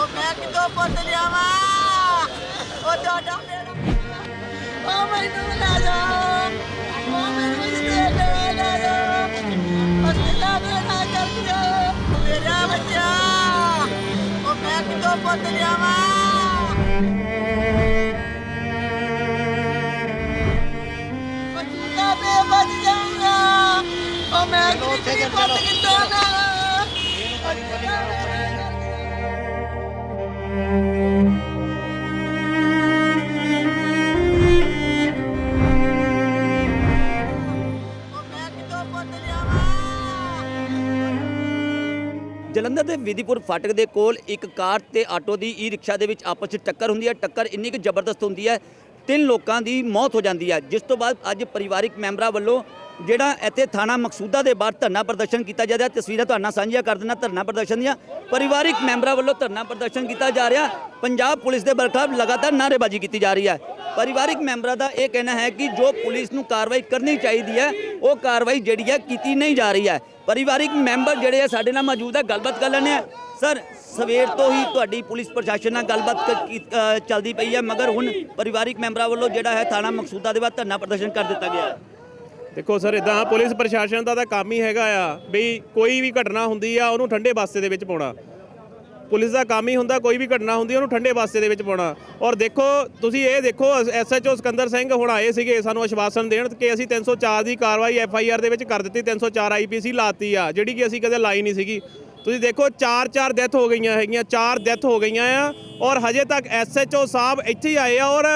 ਉਹ ਮੈਂ ਕਿਦੋਂ ਪੁੱਤ ਲਿਆਵਾਂ ਉਹ ਤੁਹਾਡਾ ਮੇਰਾ ਉਹ ਮੈਨੂੰ ਲੈ ਜਾ ਉਹ ਮੈਨੂੰ ਇਸ ਤੇ ਲੈ ਲੈ ਜਾ ਅਸਲਾ ਮੇਰਾ ਕਰ ਦਿਓ ਮੇਰਾ ਬੱਚਾ ਉਹ ਮੈਂ ਕਿਦੋਂ ਪੁੱਤ ਲਿਆਵਾਂ ਬੱਚਾ ਮੈਂ ਬਚ ਜਾਊਂਗਾ ਉਹ ਮੈਂ ਕਿਤੇ ਪੁੱਤ ਕਿਤੋਂ ਨਾ ਵਿਧੀਪੁਰ ਫਾਟਕ ਦੇ ਕੋਲ ਇੱਕ ਕਾਰ ਤੇ ਆਟੋ ਦੀ ਈ ਰਿਕਸ਼ਾ ਦੇ ਵਿੱਚ ਆਪਸ ਵਿੱਚ ਟੱਕਰ ਹੁੰਦੀ ਹੈ। ਟੱਕਰ ਇੰਨੀ ਕੁ ਜ਼ਬਰਦਸਤ ਹੁੰਦੀ ਹੈ, ਤਿੰਨ ਲੋਕਾਂ ਦੀ ਮੌਤ ਹੋ ਜਾਂਦੀ ਹੈ। ਜਿਸ ਤੋਂ ਬਾਅਦ ਅੱਜ ਪਰਿਵਾਰਿਕ ਮੈਂਬਰਾਂ ਵੱਲੋਂ ਜਿਹੜਾ ਇੱਥੇ ਥਾਣਾ ਮਕਸੂਦਾ ਦੇ ਬਾਹਰ ਧਰਨਾ ਪ੍ਰਦਰਸ਼ਨ ਕੀਤਾ ਜਾ ਰਿਹਾ, ਤਸਵੀਰਾਂ ਤੁਹਾਡੇ ਨਾਲ ਸਾਂਝੀਆਂ ਕਰ ਦਿੰਦਾ ਧਰਨਾ ਪ੍ਰਦਰਸ਼ਨ ਦੀਆਂ। ਪਰਿਵਾਰਿਕ ਮੈਂਬਰਾਂ ਵੱਲੋਂ ਧਰਨਾ ਪ੍ਰਦਰਸ਼ਨ ਕੀਤਾ ਜਾ ਰਿਹਾ। ਪੰਜਾਬ ਪੁਲਿਸ ਦੇ ਬਰਖਲਾਫ ਲਗਾਤਾਰ ਨਾਅਰੇਬਾਜ਼ੀ ਕੀਤੀ ਜਾ ਰਹੀ ਹੈ। ਪਰਿਵਾਰਿਕ ਮੈਂਬਰਾਂ ਦਾ ਇਹ ਕਹਿਣਾ ਹੈ ਕਿ ਜੋ ਪੁਲਿਸ ਨੂੰ ਕਾਰਵਾਈ ਕਰਨੀ ਚਾਹੀਦੀ ਹੈ, ਉਹ ਕਾਰਵਾਈ ਜਿਹੜੀ ਹੈ ਕੀਤੀ ਨਹੀਂ ਜਾ ਰਹੀ ਹੈ। ਪਰਿਵਾਰਿਕ ਮੈਂਬਰ ਜਿਹੜੇ ਆ, ਸਾਡੇ ਨਾਲ ਮੌਜੂਦ ਹੈ ਗੱਲਬਾਤ ਕਰ ਲੈਂਦੇ ਆ। ਸਰ, ਸਵੇਰ ਤੋਂ ਹੀ ਤੁਹਾਡੀ ਪੁਲਿਸ ਪ੍ਰਸ਼ਾਸਨ ਨਾਲ ਗੱਲਬਾਤ ਚੱਲਦੀ ਪਈ ਹੈ, ਮਗਰ ਹੁਣ ਪਰਿਵਾਰਿਕ ਮੈਂਬਰਾਂ ਵੱਲੋਂ ਜਿਹੜਾ ਹੈ ਥਾਣਾ ਮਕਸੂਦਾ ਦੇ ਬਾਅਦ ਧਰਨਾ ਪ੍ਰਦਰਸ਼ਨ ਕਰ ਦਿੱਤਾ ਗਿਆ। ਹੈ ਦੇਖੋ ਸਰ ਇਦਾਂ ਪੁਲਿਸ ਪ੍ਰਸ਼ਾਸਨ ਦਾ ਤਾਂ ਕੰਮ ਹੀ ਹੈਗਾ ਆ ਵੀ ਕੋਈ ਵੀ ਘਟਨਾ ਹੁੰਦੀ ਆ, ਉਹਨੂੰ ਠੰਡੇ ਬਾਸਤੇ ਦੇ ਵਿੱਚ ਪਾਉਣਾ। ਪੁਲਿਸ ਦਾ ਕੰਮ ਹੀ ਹੁੰਦਾ, ਕੋਈ ਵੀ ਘਟਨਾ ਹੁੰਦੀ ਉਹਨੂੰ ਠੰਡੇ ਪਾਸੇ ਦੇ ਵਿੱਚ ਪਾਉਣਾ। ਔਰ ਦੇਖੋ, ਤੁਸੀਂ ਇਹ ਦੇਖੋ ਐਸਐਚਓ ਸਿਕੰਦਰ ਸਿੰਘ ਹੁਣ ਆਏ ਸੀਗੇ, ਸਾਨੂੰ ਆਸ਼ਵਾਸਨ ਦੇਣ ਕਿ ਅਸੀਂ 304 ਦੀ ਕਾਰਵਾਈ ਐਫਆਈਆਰ ਦੇ ਵਿੱਚ ਕਰ ਦਿੱਤੀ 304 ਆਈਪੀਸੀ ਲਾਤੀ ਆ, ਜਿਹੜੀ ਕਿ ਅਸੀਂ ਕਦੇ ਲਾਈ ਨਹੀਂ ਸੀਗੀ। ਤੁਸੀਂ ਦੇਖੋ 4-4 ਡੈਥ ਹੋ ਗਈਆਂ ਹੈਗੀਆਂ 4 ਡੈਥ ਹੋ ਗਈਆਂ ਆ, ਔਰ ਹਜੇ ਤੱਕ ਐਸਐਚਓ ਸਾਹਿਬ ਇੱਥੇ ਹੀ ਆਏ ਆ, ਔਰ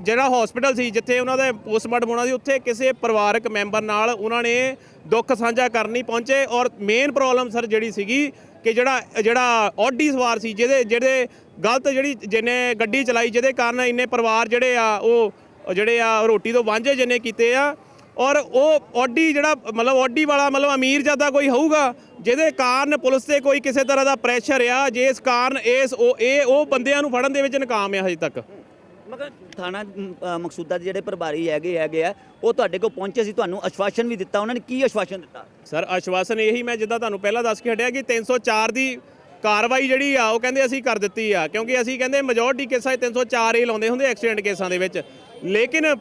ਜਿਹੜਾ ਹਸਪੀਟਲ ਸੀ, ਜਿੱਥੇ ਉਹਨਾਂ ਦਾ ਪੋਸਟਮਾਰਟਮ ਹੋਣਾ ਸੀ, ਉੱਥੇ ਕਿਸੇ ਪਰਿਵਾਰਕ ਮੈਂਬਰ ਨਾਲ ਉਹਨਾਂ ਨੇ ਦੁੱਖ ਸਾਂਝਾ ਕਰਨ ਨਹੀਂ ਪਹੁੰਚੇ, ਔਰ ਮੇਨ ਪ੍ਰੋਬਲਮ ਸਰ ਜਿਹੜੀ ਸੀਗੀ ਕਿ ਜਿਹੜਾ ਜਿਹੜਾ ਆਡੀ ਸਵਾਰ ਸੀ, ਜਿਹਦੇ ਜਿਹੜੇ ਗਲਤ ਜਿਹੜੀ ਜਿਹਨੇ ਗੱਡੀ ਚਲਾਈ, ਜਿਹਦੇ ਕਾਰਨ ਇੰਨੇ ਪਰਿਵਾਰ ਜਿਹੜੇ ਆ, ਉਹ ਜਿਹੜੇ ਆ ਰੋਟੀ ਤੋਂ ਵਾਂਝੇ ਜਿਹਨੇ ਕੀਤੇ ਆ, ਔਰ ਉਹ ਆਡੀ ਜਿਹੜਾ, ਮਤਲਬ ਆਡੀ ਵਾਲਾ, ਮਤਲਬ ਅਮੀਰ ਜ਼ਿਆਦਾ ਕੋਈ ਹੋਊਗਾ, ਜਿਹਦੇ ਕਾਰਨ ਪੁਲਿਸ ਤੇ ਕੋਈ ਕਿਸੇ ਤਰ੍ਹਾਂ ਦਾ ਪ੍ਰੈਸ਼ਰ ਆ ਜਿਸ ਕਾਰਨ ਇਸ, ਉਹ, ਇਹ, ਉਹ ਬੰਦਿਆਂ ਨੂੰ ਫੜਨ ਦੇ ਵਿੱਚ ਨਾਕਾਮ ਆ ਹਜੇ ਤੱਕ। ਮਗਰ ਥਾਣਾ ਅ, ਮਕਸੂਦਾ ਦੇ ਜਿਹੜੇ ਪ੍ਰਭਾਰੀ ਹੈਗੇ ਹੈਗੇ ਆ ਉਹ ਤੁਹਾਡੇ ਕੋਲ ਪਹੁੰਚੇ ਸੀ ਤੁਹਾਨੂੰ ਆਸ਼ਵਾਸਨ ਵੀ ਦਿੱਤਾ ਉਹਨਾਂ ਨੇ ਕੀ ਆਸ਼ਵਾਸਨ ਦਿੱਤਾ? ਸਰ ਆਸ਼ਵਾਸਨ ਇਹੀ ਮੈਂ ਜਿੱਦਾਂ ਤੁਹਾਨੂੰ ਪਹਿਲਾਂ ਦੱਸ ਕੇ ਹਟਿਆ ਕਿ 304 ਦੀ ਕਾਰਵਾਈ ਜਿਹੜੀ ਆ ਉਹ ਕਹਿੰਦੇ ਅਸੀਂ ਕਰ ਦਿੱਤੀ ਆ ਕਿਉਂਕਿ ਅਸੀਂ ਕਹਿੰਦੇ ਮੈਜੋਰਟੀ ਕੇਸਾਂ 'ਚ 304 ਹੀ ਲਾਉਂਦੇ ਹੁੰਦੇ ਐਕਸੀਡੈਂਟ ਕੇਸਾਂ ਦੇ ਵਿੱਚ। ਲੇਕਿਨ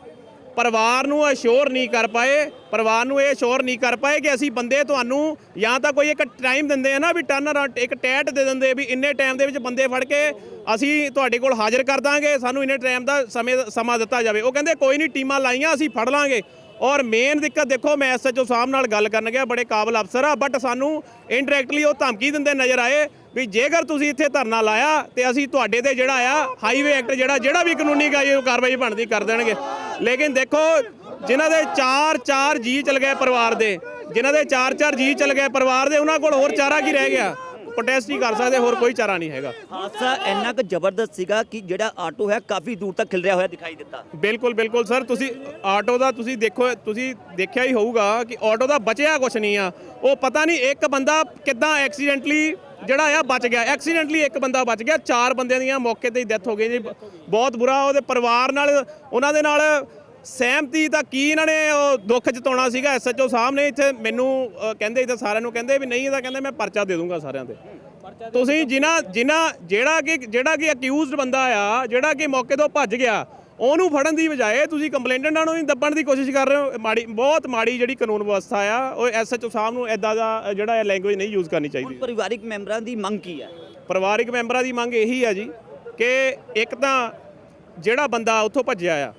ਪਰਿਵਾਰ ਨੂੰ ਅਸ਼ੋਰ ਨਹੀਂ ਕਰ ਪਾਏ, ਪਰਿਵਾਰ ਨੂੰ ਇਹ ਅਸ਼ੋਰ ਨਹੀਂ ਕਰ ਪਾਏ ਕਿ ਅਸੀਂ ਬੰਦੇ ਤੁਹਾਨੂੰ ਜਾਂ ਤਾਂ ਕੋਈ ਇੱਕ ਟਾਈਮ ਦਿੰਦੇ ਆ ਨਾ ਵੀ ਟਰਨ ਅਰਾਊਂਡ ਇੱਕ ਟੈਟ ਦੇ ਦਿੰਦੇ ਵੀ ਇੰਨੇ ਟਾਈਮ ਦੇ ਵਿੱਚ ਬੰਦੇ ਫੜ ਕੇ ਅਸੀਂ ਤੁਹਾਡੇ ਕੋਲ ਹਾਜ਼ਰ ਕਰ ਦਾਂਗੇ, ਸਾਨੂੰ ਇੰਨੇ ਟਾਈਮ ਦਾ ਸਮੇਂ, ਸਮਾਂ ਦਿੱਤਾ ਜਾਵੇ। ਉਹ ਕਹਿੰਦੇ ਕੋਈ ਨਹੀਂ, ਟੀਮਾਂ ਲਾਈਆਂ, ਅਸੀਂ ਫੜ ਲਾਂਗੇ। ਔਰ ਮੇਨ ਦਿੱਕਤ ਦੇਖੋ, ਮੈਂ ਐਸਐਚਓ ਸਾਹਿਬ ਨਾਲ ਗੱਲ ਕਰਨ ਗਿਆ, ਬੜੇ ਕਾਬਲ ਅਫਸਰ ਆ ਬਟ ਸਾਨੂੰ ਇਨਡਾਇਰੈਕਟਲੀ ਉਹ ਧਮਕੀ ਦਿੰਦੇ ਨਜ਼ਰ ਆਏ। ਵੀ ਜੇਕਰ ਤੁਸੀਂ ਇੱਥੇ ਧਰਨਾ ਲਾਇਆ ਤੇ ਅਸੀਂ ਤੁਹਾਡੇ ਤੇ ਜਿਹੜਾ ਆ ਹਾਈਵੇ ਐਕਟ ਜਿਹੜਾ ਜਿਹੜਾ ਵੀ ਕਾਨੂੰਨੀ ਕਾਰਵਾਈ ਬਣਦੀ ਕਰ ਦੇਣਗੇ। ਲੇਕਿਨ ਦੇਖੋ, ਜਿਨ੍ਹਾਂ ਦੇ 4-4 ਜੀ ਚਲ ਗਏ ਪਰਿਵਾਰ ਦੇ, ਜਿਨ੍ਹਾਂ ਦੇ 4-4 ਜੀ ਚਲ ਗਏ ਪਰਿਵਾਰ ਦੇ, ਉਹਨਾਂ ਕੋਲ ਹੋਰ ਚਾਰਾ ਕੀ ਰਹਿ ਗਿਆ? ਪ੍ਰੋਟੈਸਟ ਹੀ ਕਰ ਸਕਦੇ ਹੋਰ ਕੋਈ ਚਾਰਾ ਨਹੀਂ ਹੈਗਾ। ਹਾਦਸਾ ਇੰਨਾ ਕੁ ਜ਼ਬਰਦਸਤ ਸੀਗਾ ਕਿ ਜਿਹੜਾ ਆਟੋ ਹੈ ਕਾਫੀ ਦੂਰ ਤੱਕ ਖਿਲਰਿਆ ਹੋਇਆ ਦਿਖਾਈ ਦਿੱਤਾ। ਬਿਲਕੁਲ ਬਿਲਕੁਲ ਸਰ ਤੁਸੀਂ ਆਟੋ ਦਾ ਤੁਸੀਂ ਦੇਖੋ ਤੁਸੀਂ ਦੇਖਿਆ ਹੀ ਹੋਊਗਾ ਕਿ ਆਟੋ ਦਾ ਬਚਿਆ ਕੁਛ ਨਹੀਂ ਆ। ਉਹ ਪਤਾ ਨਹੀਂ ਇੱਕ ਬੰਦਾ ਕਿੱਦਾਂ ਐਕਸੀਡੈਂਟਲੀ ਜਿਹੜਾ ਆ ਬਚ ਗਿਆ। ਐਕਸੀਡੈਂਟਲੀ ਇੱਕ ਬੰਦਾ ਬਚ ਗਿਆ ਚਾਰ ਬੰਦਿਆਂ ਦੀਆਂ ਮੌਕੇ ਤੇ ਹੀ ਡੈਥ ਹੋ ਗਈ ਜੀ। ਬਹੁਤ ਬੁਰਾ ਉਹਦੇ ਪਰਿਵਾਰ ਨਾਲ ਉਹਨਾਂ ਦੇ ਨਾਲ ਸਹਿਮਤੀ ਤਾਂ ਕੀ ਇਹਨਾਂ ਨੇ ਉਹ ਦੁੱਖ ਜਤਾਉਣਾ ਸੀਗਾ ਐਸਐਚਓ ਸਾਹਿਬ ਨੇ ਇੱਥੇ ਮੈਨੂੰ ਅ, ਕਹਿੰਦੇ ਇੱਥੇ ਸਾਰਿਆਂ ਨੂੰ ਕਹਿੰਦੇ ਵੀ ਨਹੀਂ ਇਹਦਾ ਕਹਿੰਦੇ ਮੈਂ ਪਰਚਾ ਦੇ ਦੂੰਗਾ ਸਾਰਿਆਂ ਤੇ। ਤੁਸੀਂ ਜਿਨ੍ਹਾਂ ਜਿਨ੍ਹਾਂ ਜਿਹੜਾ ਕਿ ਜਿਹੜਾ ਕਿ ਅਕਿਊਜ਼ਡ ਬੰਦਾ ਆ ਜਿਹੜਾ ਕਿ ਮੌਕੇ ਤੋਂ ਭੱਜ ਗਿਆ ਉਹਨੂੰ ਫੜਨ ਦੀ ਬਜਾਏ ਤੁਸੀਂ ਕੰਪਲੇਂਟੈਂਟਾਂ ਨੂੰ ਹੀ ਦੱਬਣ ਦੀ ਕੋਸ਼ਿਸ਼ ਕਰ ਰਹੇ ਹੋ। ਮਾੜੀ ਬਹੁਤ ਮਾੜੀ ਜਿਹੜੀ ਕਾਨੂੰਨ ਵਿਵਸਥਾ ਆ ਉਹ ਐਸਐਚਓ ਸਾਹਿਬ ਨੂੰ ਐਦਾਂ ਦਾ ਜਿਹੜਾ ਲੈਂਗੁਏਜ ਨਹੀਂ ਯੂਜ਼ ਕਰਨੀ ਹੁਣ ਚਾਹੀਦੀ ਪਰਿਵਾਰਿਕ ਮੈਂਬਰਾਂ ਦੀ ਮੰਗ ਕੀ ਹੈ ਪਰਿਵਾਰਿਕ ਮੈਂਬਰਾਂ ਦੀ ਮੰਗ ਇਹੀ ਆ ਜੀ ਕਿ ਇੱਕ ਤਾਂ ਜਿਹੜਾ ਬੰਦਾ ਉੱਥੋਂ ਭੱਜਿਆ ਆ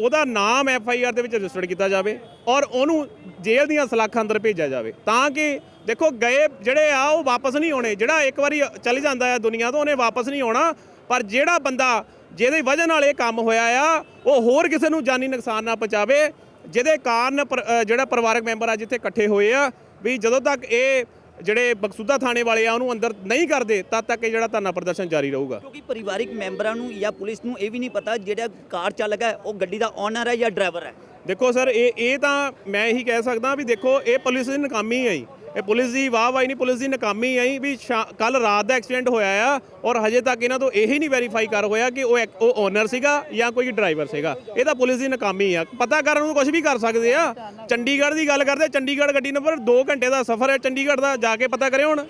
ਉਹਦਾ ਨਾਮ ਐਫ ਆਈ ਆਰ ਦੇ ਵਿੱਚ ਰਜਿਸਟਰਡ ਕੀਤਾ ਜਾਵੇ ਔਰ ਉਹਨੂੰ ਜੇਲ੍ਹ ਦੀਆਂ ਸਲਾਖਾਂ ਅੰਦਰ ਭੇਜਿਆ ਜਾਵੇ। ਤਾਂ ਕਿ ਦੇਖੋ, ਗਏ ਜਿਹੜੇ ਆ, ਉਹ ਵਾਪਸ ਨਹੀਂ ਆਉਣੇ। ਜਿਹੜਾ ਇੱਕ ਵਾਰੀ ਚਲੇ ਜਾਂਦਾ ਹੈ ਦੁਨੀਆ ਤੋਂ, ਉਹਨੇ ਵਾਪਸ ਨਹੀਂ ਆਉਣਾ। ਪਰ ਜਿਹੜਾ ਬੰਦਾ ਜਿਹਦੀ ਵਜ੍ਹਾ ਨਾਲ ਇਹ ਕੰਮ ਹੋਇਆ ਆ, ਉਹ ਹੋਰ ਕਿਸੇ ਨੂੰ ਜਾਨੀ ਨੁਕਸਾਨ ਨਾ ਪਹੁੰਚਾਵੇ, ਜਿਹਦੇ ਕਾਰਨ ਪਰ- ਜਿਹੜਾ ਪਰਿਵਾਰਕ ਮੈਂਬਰ ਆ ਜਿੱਥੇ ਇਕੱਠੇ ਹੋਏ ਆ, ਵੀ ਜਦੋਂ ਤੱਕ ਇਹ ਜਿਹੜੇ ਬਕਸੂਦਾ ਥਾਣੇ ਵਾਲੇ ਆ ਉਹਨੂੰ ਅੰਦਰ ਨਹੀਂ ਕਰਦੇ ਤਦ ਤੱਕ ਇਹ ਜਿਹੜਾ ਧਰਨਾ ਪ੍ਰਦਰਸ਼ਨ ਜਾਰੀ ਰਹੂਗਾ। ਕਿਉਂਕਿ ਪਰਿਵਾਰਿਕ ਮੈਂਬਰਾਂ ਨੂੰ ਜਾਂ ਪੁਲਿਸ ਨੂੰ ਇਹ ਵੀ ਨਹੀਂ ਪਤਾ ਜਿਹੜਾ ਕਾਰ ਚਾਲਕ ਹੈ ਉਹ ਗੱਡੀ ਦਾ ਓਨਰ ਹੈ ਜਾਂ ਡਰਾਈਵਰ ਹੈ। ਦੇਖੋ ਸਰ ਇਹ ਇਹ ਤਾਂ ਮੈਂ ਇਹੀ ਕਹਿ ਸਕਦਾ ਵੀ ਦੇਖੋ ਇਹ ਪੁਲਿਸ ਦੀ ਨਾਕਾਮੀ ਆਈ ਇਹ ਪੁਲਿਸ ਦੀ ਵਾਹ ਵਾਹੀ ਨਹੀਂ, ਪੁਲਿਸ ਦੀ ਨਾਕਾਮੀ ਆਈ ਵੀ ਕੱਲ ਰਾਤ ਦਾ ਐਕਸੀਡੈਂਟ ਹੋਇਆ ਆ ਔਰ ਹਜੇ ਤੱਕ ਇਹਨਾਂ ਤੋਂ ਇਹੀ ਨਹੀਂ ਵੈਰੀਫਾਈ ਕਰ ਹੋਇਆ ਕਿ ਉਹ ਇੱਕ- ਉਹ ਓਨਰ ਸੀਗਾ ਜਾਂ ਕੋਈ ਡਰਾਈਵਰ ਸੀਗਾ। ਇਹ ਤਾਂ ਪੁਲਿਸ ਦੀ ਨਾਕਾਮੀ ਆ। ਪਤਾ ਕਰਨ ਨੂੰ ਕੁਝ ਵੀ ਕਰ ਸਕਦੇ ਆ। ਚੰਡੀਗੜ੍ਹ ਦੀ ਗੱਲ ਕਰਦੇ, ਚੰਡੀਗੜ੍ਹ ਗੱਡੀ ਨੰਬਰ 2 ਘੰਟੇ ਦਾ ਸਫ਼ਰ ਹੈ ਚੰਡੀਗੜ੍ਹ ਦਾ ਜਾ ਕੇ ਪਤਾ ਕਰਿਓ ਹੁਣ।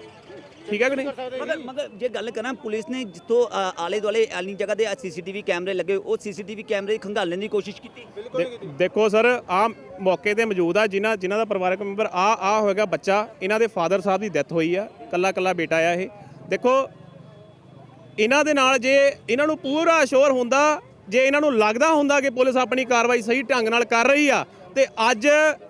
ਠੀਕ ਹੈ ਕਿ ਨਹੀਂ? ਮਗਰ ਮਗਰ ਜੇ ਗੱਲ ਕਰਾਂ ਪੁਲਿਸ ਨੇ ਜਿੱਥੋਂ ਅ, ਆਲੇ ਦੁਆਲੇ ਆਲੀ ਜਗ੍ਹਾ ਦੇ ਸੀਸੀਟੀਵੀ ਕੈਮਰੇ ਲੱਗੇ ਉਹ ਸੀਸੀਟੀਵੀ ਕੈਮਰੇ ਖੰਗਾਲਣ ਦੀ ਕੋਸ਼ਿਸ਼ ਕੀਤੀ। ਦੇ- ਦੇਖੋ ਸਰ ਆ ਮੌਕੇ ਤੇ ਮੌਜੂਦ ਆ ਜਿਨ੍ਹਾਂ ਜਿਨ੍ਹਾਂ ਦਾ ਪਰਿਵਾਰਕ ਮੈਂਬਰ ਆ ਆ ਹੋਏਗਾ ਬੱਚਾ ਇਹਨਾਂ ਦੇ ਫਾਦਰ ਸਾਹਿਬ ਦੀ ਡੈਥ ਹੋਈ ਆ ਕੱਲਾ ਕੱਲਾ ਬੇਟਾ ਆ ਇਹ। ਦੇਖੋ ਇਹਨਾਂ ਦੇ ਨਾਲ ਜੇ ਇਹਨਾਂ ਨੂੰ ਪੂਰਾ ਸ਼ੋਰ ਹੁੰਦਾ ਜੇ ਇਹਨਾਂ ਨੂੰ ਲੱਗਦਾ ਹੁੰਦਾ ਕਿ ਪੁਲਿਸ ਆਪਣੀ ਕਾਰਵਾਈ ਸਹੀ ਢੰਗ ਨਾਲ ਕਰ ਰਹੀ ਆ ਤੇ ਅੱਜ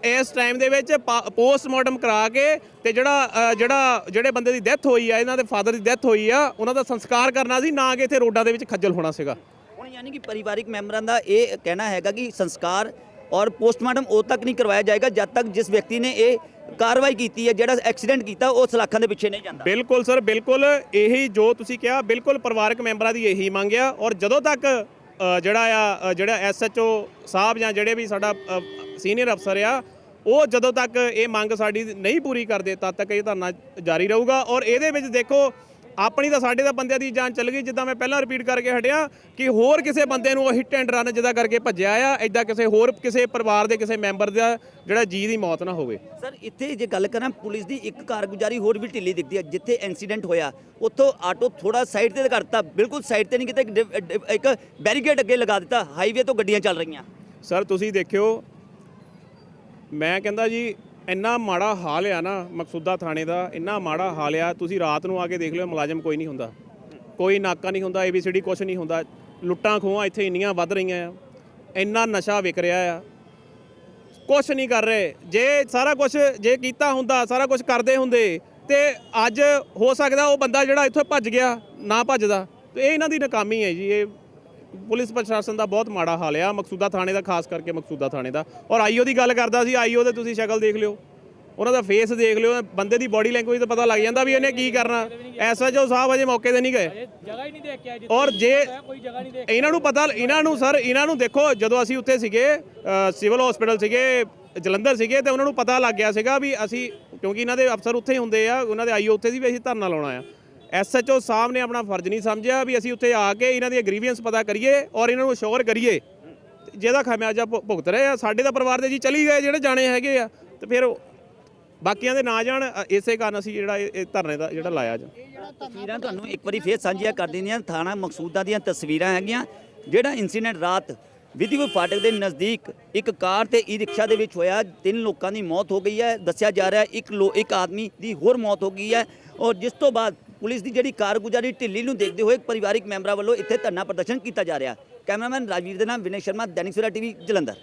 ਇਸ ਟਾਈਮ ਦੇ ਵਿੱਚ ਪੋਸਟਮਾਰਟਮ ਕਰਾ ਕੇ ਤੇ ਜਿਹੜਾ ਜਿਹੜਾ ਜਿਹੜੇ ਬੰਦੇ ਦੀ ਡੈਥ ਹੋਈ ਆ ਇਹਨਾਂ ਦੇ ਫਾਦਰ ਦੀ ਡੈਥ ਹੋਈ ਆ ਉਹਨਾਂ ਦਾ ਸੰਸਕਾਰ ਕਰਨਾ ਸੀ ਨਾ ਕਿ ਇੱਥੇ ਰੋਡਾਂ ਦੇ ਵਿੱਚ ਖੱਜਲ ਹੋਣਾ ਸੀਗਾ। ਹੁਣ ਯਾਨੀ ਕਿ ਪਰਿਵਾਰਿਕ ਮੈਂਬਰਾਂ ਦਾ ਇਹ ਕਹਿਣਾ ਹੈਗਾ ਕਿ ਸੰਸਕਾਰ ਔਰ ਪੋਸਟਮਾਰਟਮ ਉਦੋਂ ਤੱਕ ਨਹੀਂ ਕਰਵਾਇਆ ਜਾਏਗਾ ਜਦ ਤੱਕ ਜਿਸ ਵਿਅਕਤੀ ਨੇ ਇਹ ਕਾਰਵਾਈ ਕੀਤੀ ਹੈ ਜਿਹੜਾ ਐਕਸੀਡੈਂਟ ਕੀਤਾ ਉਹ ਸਲਾਖਾਂ ਦੇ ਪਿੱਛੇ ਨਹੀਂ ਜਾਂਦਾ। ਬਿਲਕੁਲ ਸਰ ਬਿਲਕੁਲ ਇਹੀ ਜੋ ਤੁਸੀਂ ਕਿਹਾ ਬਿਲਕੁਲ ਪਰਿਵਾਰਕ ਮੈਂਬਰਾਂ ਦੀ ਇਹੀ ਮੰਗ ਆ ਔਰ ਜਦੋਂ ਤੱਕ ਜਿਹੜਾ ਆ ਅ, ਜਿਹੜਾ ਐਸਐਚਓ ਸਾਹਿਬ ਜਾਂ ਜਿਹੜੇ ਵੀ ਸਾਡਾ ਸੀਨੀਅਰ ਅਫਸਰ ਆ ਉਹ ਜਦੋਂ ਤੱਕ ਇਹ ਮੰਗ ਸਾਡੀ ਨਹੀਂ ਪੂਰੀ ਕਰਦੇ ਤਦ ਤੱਕ ਇਹ ਧਰਨਾ ਜਾਰੀ ਰਹੂਗਾ। ਔਰ ਇਹਦੇ ਵਿੱਚ ਦੇਖੋ ਆਪਣੀ ਤਾਂ ਸਾਡੇ ਦਾ ਬੰਦਿਆਂ ਦੀ ਜਾਨ ਚੱਲ ਗਈ ਜਿੱਦਾਂ ਮੈਂ ਪਹਿਲਾਂ ਰਿਪੀਟ ਕਰਕੇ ਹਟਿਆ ਕਿ ਹੋਰ ਕਿਸੇ ਬੰਦੇ ਨੂੰ ਹਿੱਟ ਐਂਡ ਰਨ ਜਿੱਦਾਂ ਕਰਕੇ ਭੱਜਿਆ ਆ ਐਦਾਂ ਕਿਸੇ ਹੋਰ ਕਿਸੇ ਪਰਿਵਾਰ ਦੇ ਕਿਸੇ ਮੈਂਬਰ ਦਾ ਜਿਹੜਾ ਜੀ ਦੀ ਮੌਤ ਨਾ ਹੋਵੇ। ਸਰ ਇੱਥੇ ਜੇ ਗੱਲ ਕਰਾਂ ਪੁਲਿਸ ਦੀ ਇੱਕ ਕਾਰਗੁਜ਼ਾਰੀ ਹੋਰ ਵੀ ਢਿੱਲੀ ਦਿਖਦੀ ਹੈ ਜਿੱਥੇ ਇਨਸੀਡੈਂਟ ਹੋਇਆ। ਉੱਥੋਂ ਆਟੋ ਥੋੜਾ ਸਾਈਡ ਤੇ ਕਰਤਾ ਬਿਲਕੁਲ ਸਾਈਡ ਤੇ ਨਹੀਂ ਕੀਤਾ ਇੱਕ ਬੈਰੀਕੇਡ ਅੱਗੇ ਲਗਾ ਦਿੱਤਾ ਹਾਈਵੇ ਤੋਂ ਗੱਡੀਆਂ ਚੱਲ ਰਹੀਆਂ। ਸਰ ਤੁਸੀਂ ਦੇਖਿਓ ਮੈਂ ਕਹਿੰਦਾ ਜੀ ਇੰਨਾ ਮਾੜਾ ਹਾਲ ਆ ਨਾ ਮਕਸੂਦਾ ਥਾਣੇ ਦਾ, ਇੰਨਾ ਮਾੜਾ ਹਾਲ ਆ, ਤੁਸੀਂ ਰਾਤ ਨੂੰ ਆ ਕੇ ਦੇਖ ਲਿਓ, ਮੁਲਾਜ਼ਮ ਕੋਈ ਨਹੀਂ ਹੁੰਦਾ। ਕੋਈ ਨਾਕਾ ਨਹੀਂ ਹੁੰਦਾ ਏਬੀਸੀਡੀ ਕੁਝ ਨਹੀਂ ਹੁੰਦਾ। ਲੁੱਟਾਂ ਖੋਹਾਂ ਇੱਥੇ ਇੰਨੀਆਂ ਵੱਧ ਰਹੀਆਂ ਆ। ਇੰਨਾ ਨਸ਼ਾ ਵਿਕ ਰਿਹਾ ਆ। ਕੁਝ ਨਹੀਂ ਕਰ ਰਹੇ। ਜੇ ਸਾਰਾ ਕੁਝ ਜੇ ਕੀਤਾ ਹੁੰਦਾ, ਸਾਰਾ ਕੁਝ ਕਰਦੇ ਹੁੰਦੇ, ਤੇ ਅੱਜ ਹੋ ਸਕਦਾ ਉਹ ਬੰਦਾ ਜਿਹੜਾ ਇੱਥੋਂ ਭੱਜ ਗਿਆ, ਨਾ ਭੱਜਦਾ। ਤੇ ਇਹ ਇਹਨਾਂ ਦੀ ਨਾਕਾਮੀ ਹੈ ਜੀ, ਇਹ ਪੁਲਿਸ ਪ੍ਰਸ਼ਾਸਨ ਦਾ ਬਹੁਤ ਮਾੜਾ ਹਾਲ ਆ ਮਕਸੂਦਾ ਥਾਣੇ ਦਾ ਖਾਸ ਕਰਕੇ ਮਕਸੂਦਾ ਥਾਣੇ ਦਾ। ਔਰ ਆਈਓ ਦੀ ਗੱਲ ਕਰਦਾ ਸੀ ਆਈਓ ਦੇ ਤੁਸੀਂ ਸ਼ਕਲ ਦੇਖ ਲਿਓ। ਉਹਨਾਂ ਦਾ ਫੇਸ ਦੇਖ ਲਿਓ ਬੰਦੇ ਦੀ ਬਾਡੀ ਲੈਂਗੁਏਜ ਤਾਂ ਪਤਾ ਲੱਗ ਜਾਂਦਾ ਵੀ ਇਹਨੇ ਕੀ ਕਰਨਾ। ਐਸਐਚਓ ਸਾਹਿਬ ਅਜੇ ਮੌਕੇ ਤੇ ਨਹੀਂ ਗਏ। ਜਗ੍ਹਾ ਹੀ ਨਹੀਂ ਦੇਖ ਕੇ ਆਏ ਔਰ ਜੇ ਕੋਈ ਜਗ੍ਹਾ ਨਹੀਂ ਦੇਖ ਇਹਨਾਂ ਨੂੰ ਪਤਾ ਇਹਨਾਂ ਨੂੰ ਸਰ ਇਹਨਾਂ ਨੂੰ ਦੇਖੋ ਜਦੋਂ ਅਸੀਂ ਉੱਥੇ ਸੀਗੇ ਸਿਵਲ ਹਸਪੀਟਲ ਸੀਗੇ ਜਲੰਧਰ ਸੀਗੇ ਤੇ ਉਹਨਾਂ ਨੂੰ ਪਤਾ ਲੱਗ ਗਿਆ ਸੀਗਾ ਵੀ ਅਸੀਂ ਕਿਉਂਕਿ ਇਹਨਾਂ ਦੇ ਅਫਸਰ ਉੱਥੇ ਹੀ ਹੁੰਦੇ ਆ ਉਹਨਾਂ ਦੇ ਆਈਓ ਉੱਥੇ ਸੀ ਵੀ ਅਸੀਂ ਧਰਨਾ ਲਾਉਣਾ ਆ। ਐਸਐਚਓ ਸਾਹਿਬ ਨੇ ਆਪਣਾ ਫਰਜ਼ ਨਹੀਂ ਸਮਝਿਆ ਵੀ ਅਸੀਂ ਉੱਥੇ ਆ ਕੇ ਇਹਨਾਂ ਦੀਆਂ ਗ੍ਰੀਵੈਂਸ ਪਤਾ ਕਰੀਏ ਔਰ ਇਹਨਾਂ ਨੂੰ ਅਸ਼ੋਰ ਕਰੀਏ। ਜਿਹਦਾ ਖਮਿਆਜਾ ਭੁ- ਭੁਗਤ ਰਹੇ ਆ। ਸਾਡੇ ਦਾ ਪਰਿਵਾਰ ਦੇ ਜੀ ਚਲੀ ਗਏ, ਜਿਹੜੇ ਜਾਣੇ ਹੈਗੇ ਆ। ਤੇ ਫਿਰ ਬਾਕੀਆਂ ਦੇ ਨਾ ਜਾਣ ਇਸੇ ਕਾਰਨ ਅਸੀਂ ਜਿਹੜਾ ਇਹ ਧਰਨੇ ਦਾ ਜਿਹੜਾ ਲਾਇਆ ਜਾ ਤਸਵੀਰਾਂ ਤੁਹਾਨੂੰ ਇੱਕ ਵਾਰੀ ਫੇਰ ਸਾਂਝੀਆਂ ਕਰ ਦਿੰਦੀਆਂ ਥਾਣਾ ਮਕਸੂਦਾ ਦੀਆਂ ਤਸਵੀਰਾਂ ਹੈਗੀਆਂ। ਜਿਹੜਾ ਇਨਸੀਡੈਂਟ ਰਾਤ ਵਿਧੀਵ ਫਾਟਕ ਦੇ ਨਜ਼ਦੀਕ ਇੱਕ ਕਾਰ ਤੇ ਈ ਰਿਕਸ਼ਾ ਦੇ ਵਿੱਚ ਹੋਇਆ, ਤਿੰਨ ਲੋਕਾਂ ਦੀ ਮੌਤ ਹੋ ਗਈ ਹੈ। ਦੱਸਿਆ ਜਾ ਰਿਹਾ ਇੱਕ ਲੋ, ਇੱਕ ਆਦਮੀ ਦੀ ਹੋਰ ਮੌਤ ਹੋ ਗਈ ਹੈ। ਔਰ ਜਿਸ ਤੋਂ ਬਾਅਦ ਪੁਲਿਸ ਦੀ ਜਿਹੜੀ ਕਾਰਗੁਜ਼ਾਰੀ ਢਿੱਲੀ ਨੂੰ ਦੇਖਦੇ ਹੋਏ ਪਰਿਵਾਰਿਕ ਮੈਂਬਰਾਂ ਵੱਲੋਂ ਇੱਥੇ ਧਰਨਾ ਪ੍ਰਦਰਸ਼ਨ ਕੀਤਾ ਜਾ ਰਿਹਾ। ਕੈਮਰਾਮੈਨ ਰਾਜਵੀਰ ਦੇ ਨਾਮ ਵਿਨੇ ਸ਼ਰਮਾ, ਦੈਨਿਕ ਸਵੇਰਾ ਟੀਵੀ, ਜਲੰਧਰ।